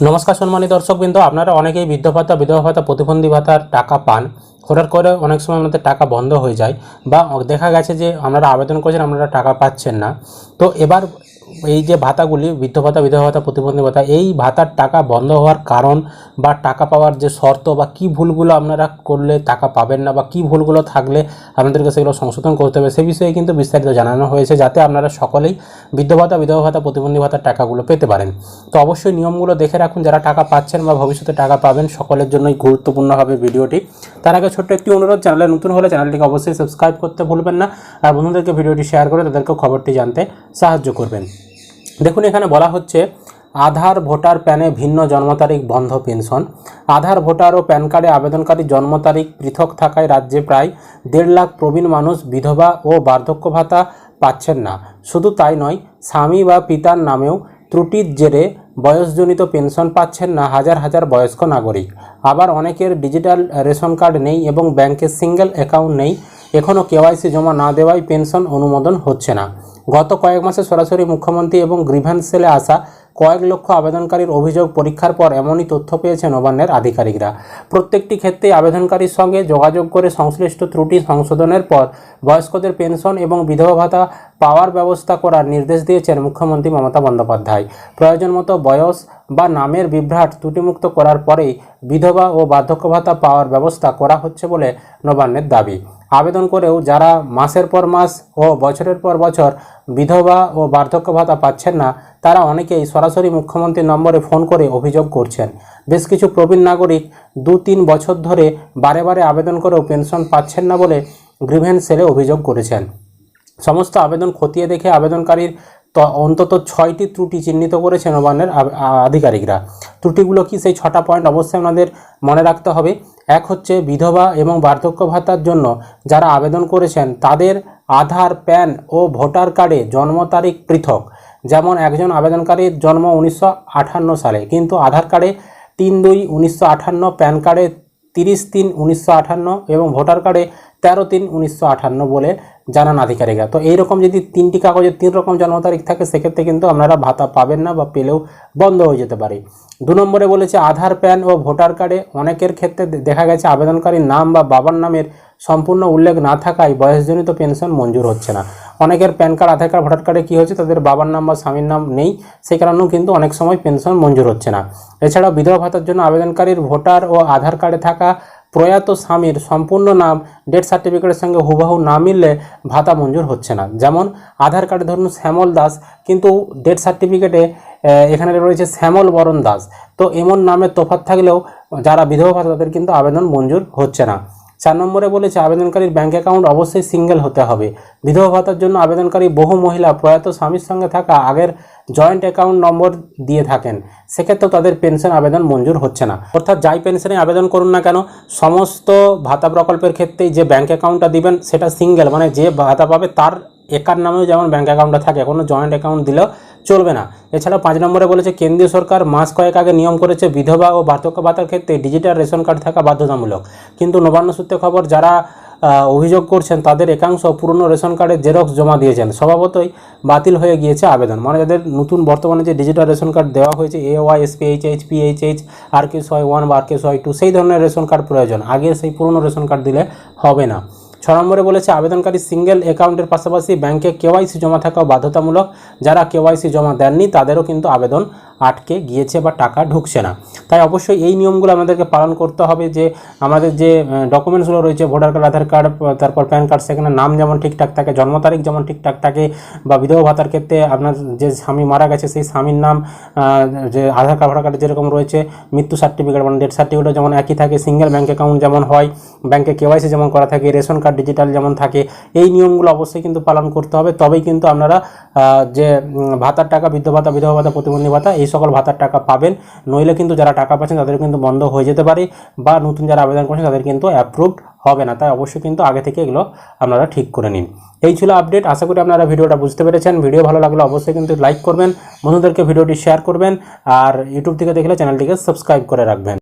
নমস্কার সম্মানিত দর্শকবৃন্দ, আপনারা অনেকেই বৃদ্ধ ভাতা, বিধবা ভাতা, প্রতিবন্ধী ভাতার টাকা পান। হঠাৎ করে অনেক সময় আমাদের টাকা বন্ধ হয়ে যায় বা দেখা গেছে যে আপনারা আবেদন করেছেন, আপনারা টাকা পাচ্ছেন না। তো এবার এই যে ভাতাগুলি, বৃদ্ধ ভাতা, বিধবা ভাতা, প্রতিবন্ধী ভাতা, এই ভাতার টাকা বন্ধ হওয়ার কারণ বা টাকা পাওয়ার যে শর্ত বা কি ভুলগুলো আপনারা করলে টাকা পাবেন না বা কি ভুলগুলো থাকলে আপনাদেরকে সেগুলো সংশোধন করতে হবে, সে বিষয়ে কিন্তু বিস্তারিত জানানো হয়েছে যাতে আপনারা সকলেই বৃদ্ধ ভাতা, বিধবা ভাতা, প্রতিবন্ধী ভাতার টাকাগুলো পেতে পারেন। তো অবশ্যই নিয়মগুলো দেখে রাখুন, যারা টাকা পাচ্ছেন বা ভবিষ্যতে টাকা পাবেন সকলের জন্যই গুরুত্বপূর্ণ হবে ভিডিওটি। তার আগে ছোট্ট একটি অনুরোধ, চ্যানেলে নতুন হলে চ্যানেলটিকে অবশ্যই সাবস্ক্রাইব করতে ভুলবেন না। আর বন্ধুদেরকে ভিডিওটি শেয়ার করে তাদেরকেও খবরটি জানতে সাহায্য করবেন। দেখুন, এখানে বলা হচ্ছে আধার, ভোটার প্যানে ভিন্ন জন্ম তারিখ, বন্ধ পেনশন। আধার, ভোটার ও প্যান কার্ডে আবেদনকারী জন্ম তারিখ পৃথক থাকায় রাজ্যে প্রায় দেড় লাখ প্রবীণ মানুষ বিধবা ও বার্ধক্য ভাতা পাচ্ছেন না। শুধু তাই নয়, স্বামী বা পিতার নামেও ত্রুটির জেরে বয়সজনিত পেনশন পাচ্ছেন না হাজার হাজার বয়স্ক নাগরিক। আবার অনেকের ডিজিটাল রেশন কার্ড নেই এবং ব্যাংকের সিঙ্গেল অ্যাকাউন্ট নেই এখনও কেওয়াইসি জমা না দেওয়ায় পেনশন অনুমোদন হচ্ছে না। গত কয়েক মাসে সরাসরি মুখ্যমন্ত্রী এবং গ্রিভেন্স সেলে আসা কয়েক লক্ষ আবেদনকারীর অভিযোগ পরীক্ষার পর এমনই তথ্য পেয়েছে নবান্নের আধিকারিকরা। প্রত্যেকটি ক্ষেত্রেই আবেদনকারীর সঙ্গে যোগাযোগ করে সংশ্লিষ্ট ত্রুটি সংশোধনের পর বয়স্কদের পেনশন এবং বিধবা ভাতা পাওয়ার ব্যবস্থা করার নির্দেশ দিয়েছেন মুখ্যমন্ত্রী মমতা বন্দ্যোপাধ্যায়। প্রয়োজন মতো বয়স বা নামের বিভ্রাট ত্রুটিমুক্ত করার পরেই বিধবা ও বার্ধক্য ভাতা পাওয়ার ব্যবস্থা করা হচ্ছে বলে নবান্নের দাবি। আবেদন করেও যারা মাসের পর মাস ও বছরের পর বছর বিধবা ও বার্ধক্য ভাতা পাচ্ছেন না, তারা অনেকেই সরাসরি মুখ্যমন্ত্রীর নম্বরে ফোন করে অভিযোগ করছেন। বেশ কিছু প্রবীণ নাগরিক দু তিন বছর ধরে বারে বারে আবেদন করেও পেনশন পাচ্ছেন না বলে গ্রিভেন্স সেলে অভিযোগ করেছেন। সমস্ত আবেদন খতিয়ে দেখে আবেদনকারীর অন্তত ছয়টি ত্রুটি চিহ্নিত করেছে নবান্নের আধিকারিকরা। ত্রুটিগুলো কি সেই ছটা পয়েন্ট অবশ্যই আমাদের মনে রাখতে হবে। এক হচ্ছে বিধবা এবং বার্ধক্য ভাতার জন্য যারা আবেদন করেছেন, তাদের আধার, প্যান ও ভোটার কার্ডে জন্ম তারিখ পৃথক। যেমন একজন আবেদনকারীর জন্ম উনিশশো সালে, কিন্তু আধার কার্ডে তিন দুই উনিশশো প্যান কার্ডে তিরিশ তিন উনিশশো এবং ভোটার কার্ডে তেরো তিন উনিশশো বলে জানান আধিকারিকরা। তো এইরকম যদি তিনটি কাগজে তিন রকম জন্ম তারিখ থাকে, সেক্ষেত্রে কিন্তু আপনারা ভাতা পাবেন না বা পেলেও বন্ধ হয়ে যেতে পারে। দু নম্বরে বলেছে, আধার, প্যান ও ভোটার কার্ডে অনেকের ক্ষেত্রে দেখা গেছে আবেদনকারীর নাম বা বাবার নামের সম্পূর্ণ উল্লেখ না থাকায় বয়সজনিত পেনশন মঞ্জুর হচ্ছে না। অনেকের PAN card, Aadhaar card, voter কার্ডে কী হচ্ছে তাদের বাবার নাম বা স্বামীর নাম নেই সেই কারণেও কিন্তু অনেক সময় পেনশন মঞ্জুর হচ্ছে না। এছাড়াও বিধবা ভাতার জন্য আবেদনকারীর ভোটার ও আধার কার্ডে থাকা প্রয়াত স্বামীর সম্পূর্ণ নাম ডেথ সার্টিফিকেটের সঙ্গে হুবাহু না মিললে ভাতা মঞ্জুর হচ্ছে না। যেমন, আধার কার্ডে ধরুন শ্যামল দাস, কিন্তু ডেথ সার্টিফিকেটে এখানে রয়েছে শ্যামল বরণ দাস। তো এমন নামে তফাৎ থাকলেও যারা বিধবা ভাতা তাদের কিন্তু আবেদন মঞ্জুর হচ্ছে না। চার নম্বরে বলেছে, আবেদনকারীর ব্যাঙ্ক অ্যাকাউন্ট অবশ্যই সিঙ্গেল হতে হবে। বিধবা ভাতার জন্য আবেদনকারী বহু মহিলা প্রয়াত স্বামীর সঙ্গে থাকা আগের জয়েন্ট অ্যাকাউন্ট নম্বর দিয়ে থাকেন। সেক্ষেত্রেও তাদের পেনশন আবেদন মঞ্জুর হচ্ছে না। অর্থাৎ যাই পেনশনে আবেদন করুন না কেন, সমস্ত ভাতা প্রকল্পের ক্ষেত্রেই যে ব্যাঙ্ক অ্যাকাউন্টটা দিবেন, সেটা সিঙ্গেল মানে যে ভাতা পাবে তার একার নামেও যেমন ব্যাংক অ্যাকাউন্টটা থাকে কোনো জয়েন্ট অ্যাকাউন্ট দিলেও চলবে না। এছাড়া পাঁচ নম্বরে বলেছে, কেন্দ্রীয় সরকার মাস কয়েক আগে নিয়ম করেছে, বিধবা ও বার্ধক্য ভাতার ক্ষেত্রে ডিজিটাল রেশন কার্ড থাকা বাধ্যতামূলক। কিন্তু নবান্ন সূত্রে খবর, যারা অভিযোগ করছেন, তাদের একাংশ পুরনো রেশন কার্ডের জেরক্স জমা দিয়েছেন। স্বভাবতই বাতিল হয়ে গিয়েছে আবেদন। মানে যাদের নতুন বর্তমানে যে ডিজিটাল রেশন কার্ড দেওয়া হয়েছে A Y S P H H P H H R K one বা আর কে টু সেই ধরনের রেশন কার্ড প্রয়োজন। আগে সেই পুরনো রেশন কার্ড দিলে হবে না। ছ নম্বরে বলেছে, আবেদনকারী সিঙ্গেল অ্যাকাউন্টের পাশাপাশি ব্যাংকে কেওয়াইসি জমা থাকাও বাধ্যতামূলক। যারা কেওয়াইসি জমা দেননি, তাদেরও কিন্তু আবেদন আটকে গিয়েছে বা টাকা ঢুকছে না। তাই অবশ্যই এই নিয়মগুলো আমাদেরকে পালন করতে হবে যে আমাদের যে ডকুমেন্টসগুলো রয়েছে ভোটার কার্ড আধার কার্ড তারপর প্যান কার্ড সেখানে নাম যেমন ঠিকঠাক থাকে, জন্ম তারিখ যেমন ঠিকঠাক থাকে, বা বিধবা ভাতার ক্ষেত্রে আপনার যে স্বামী মারা গেছে, সেই স্বামীর নাম যে আধার কার্ড ভোটার কার্ডে যেরকম রয়েছে, মৃত্যু সার্টিফিকেট মানে ডেথ সার্টিফিকেটও যেমন একই থাকে সিঙ্গেল ব্যাঙ্ক অ্যাকাউন্ট যেমন হয় ব্যাংকে কেওয়াইসি যেমন করা থাকে রেশন কার্ড ডিজিটাল যেমন থাকে, এই নিয়মগুলো অবশ্যই কিন্তু পালন করতে হবে। তবেই কিন্তু আপনারা যে ভাতার টাকা বৃদ্ধ ভাতা, বিধবা ভাতা, প্রতিবন্ধী ভাতা, এই সকল ভাতার টাকা পাবেন। নইলে কিন্তু যারা টাকা পাচ্ছেন তাদের কিন্তু বন্ধ হয়ে যেতে পারে বা নতুন যারা আবেদন করছেন, তাদের কিন্তু অ্যাপ্রুভড হবে না। তাই অবশ্যই কিন্তু আগে থেকে এগুলো আপনারা ঠিক করে নিন। এই ছিল আপডেট আশা করি আপনারা ভিডিওটা বুঝতে পেরেছেন। ভিডিও ভালো লাগলে অবশ্যই কিন্তু লাইক করবেন, বন্ধুদেরকে ভিডিওটি শেয়ার করবেন, আর ইউটিউব থেকে দেখলে চ্যানেলটিকে সাবস্ক্রাইব করে রাখবেন।